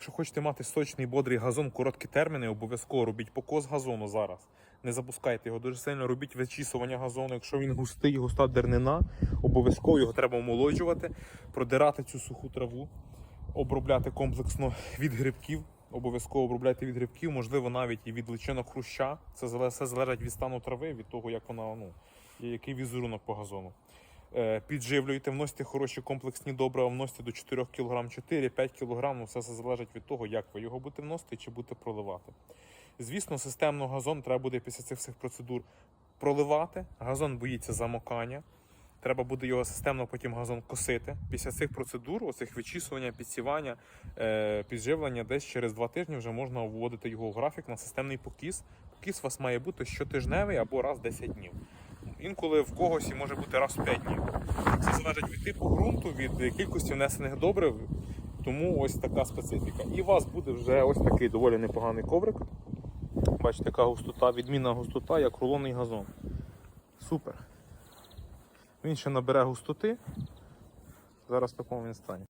Якщо хочете мати сочний бодрий газон, короткі терміни, обов'язково робіть покос газону зараз. Не запускайте його дуже сильно, робіть вичісування газону. Якщо він густий, густа дернина, обов'язково його треба омолоджувати, продирати цю суху траву, обробляти комплексно від грибків. Обов'язково обробляйте від грибків, можливо, навіть і від личинок хруща. Це все залежить від стану трави, від того, як вона, ну, який візерунок по газону. Е, Підживлюйте, вносите хороші комплексні добрива, вносите до 4 кг, 4-5 кг, ну все це залежить від того, як ви його будете вносити чи будете проливати. Звісно, системно газон треба буде після цих всіх процедур проливати. Газон боїться замокання. Треба буде його системно потім газон косити. Після цих процедур, оцих вичісування, підсівання, е, підживлення, десь через два тижні вже можна вводити його в графік на системний покіс. Покіс у вас має бути щотижневий або раз в 10 днів. Інколи в когось може бути раз в 5 днів. Це залежить від типу ґрунту, від кількості внесених добрив. Тому ось така специфіка. І у вас буде вже ось такий доволі непоганий коврик. Бачите, така густота, відмінна густота, як рулонний газон. Супер. Він ще набере густоти. Зараз в такому він стані.